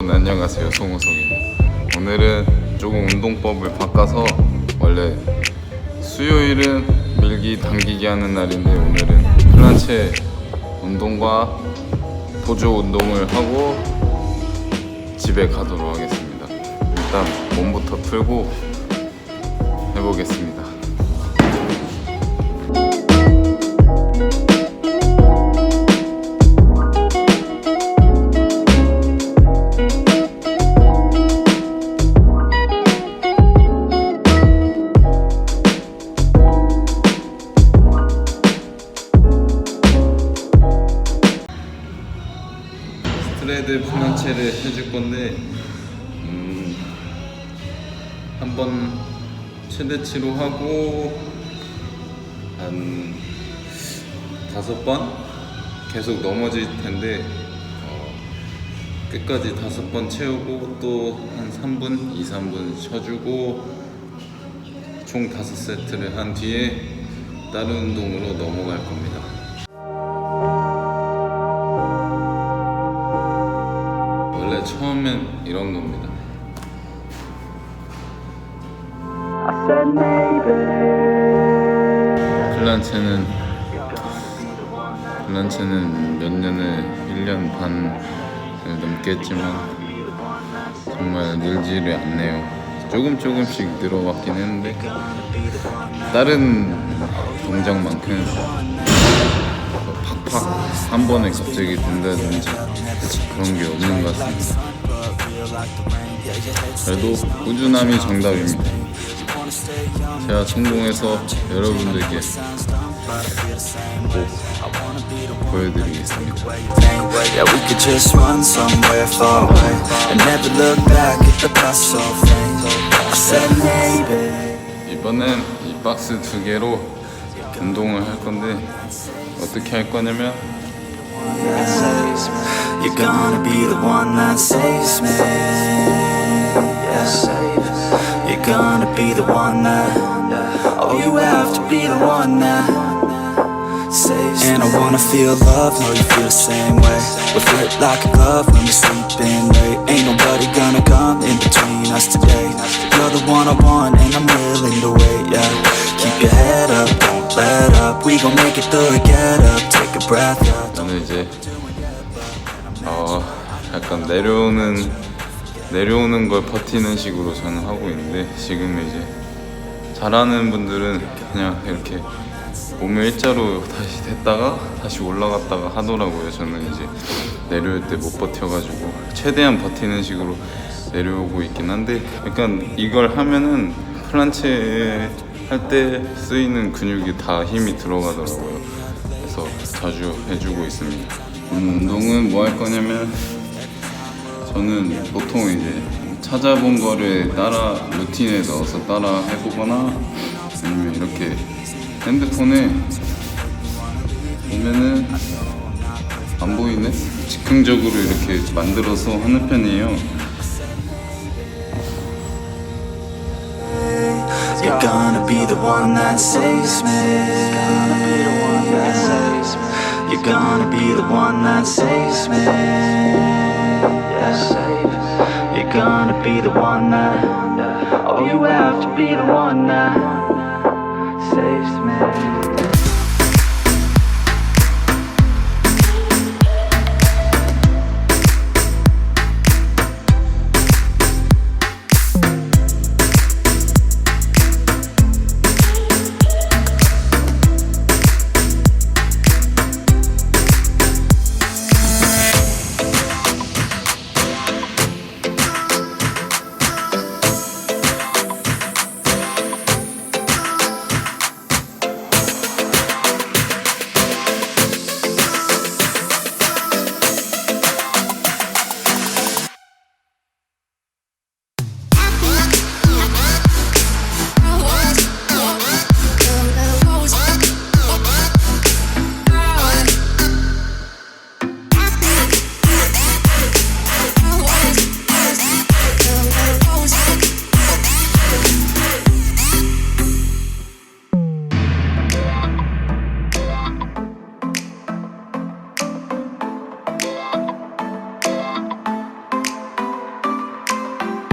네, 안녕하세요. 송우성입니다. 오늘은 조금 운동법을 바꿔서 원래 수요일은 밀기 당기기 하는 날인데 오늘은 플란체 운동과 보조 운동을 하고 집에 가도록 하겠습니다. 일단 몸부터 풀고 해보겠습니다 스트레드 플란체를 해줄 건데 음, 한번 최대치로 하고 한 다섯 번 계속 넘어질 텐데 어, 끝까지 다섯 번 채우고 또 한 3분, 2, 3분 쉬어주고 총 다섯 세트를 한 뒤에 다른 운동으로 넘어갈 겁니다. 처음엔 이런 겁니다. 플란체는 플란체는 몇 년에 1년 반을 넘겠지만 정말 늘지를 않네요. 조금 조금씩 늘어왔긴 했는데 다른 동작만큼 팍팍 한 번에 갑자기 된다든지 그런 게 없는 것 같습니다. 그래도 꾸준함이 정답입니다. 제가 성공해서 여러분들께 꼭 보여드리겠습니다. 이번엔 이 박스 두 개로 운동을 할 건데 어떻게 할 거냐면 You're gonna be the one that saves me. Yeah. You're gonna be the one that. Oh, you have to be the one that. And I wanna feel love, know you feel the same way We flirt like a glove when we're sleeping late Ain't nobody gonna come in between us today You're the one I want and I'm willing to wait, yeah Keep your head up, don't let up We gon' make it through get up, take a breath 어 약간 내려오는 내려오는 걸 버티는 식으로 저는 하고 있는데 지금 이제 잘하는 분들은 그냥 이렇게 몸을 일자로 다시 됐다가 다시 올라갔다가 하더라고요. 저는 이제 내려올 때 못 버텨가지고 최대한 버티는 식으로 내려오고 있긴 한데 약간 이걸 하면은 플란체 할 때 쓰이는 근육이 다 힘이 들어가더라고요. 그래서 자주 해주고 있습니다. 오늘 운동은 뭐 할 거냐면 저는 보통 이제 찾아본 거를 따라 루틴에 넣어서 따라 해보거나 아니면 이렇게 핸드폰에 보면은 안 보이네? 즉흥적으로 이렇게 만들어서 하는 편이에요. You're gonna be the one that saves me. Gonna be the one that saves me. You're gonna be the one that. Oh, you have to be the one that saves me.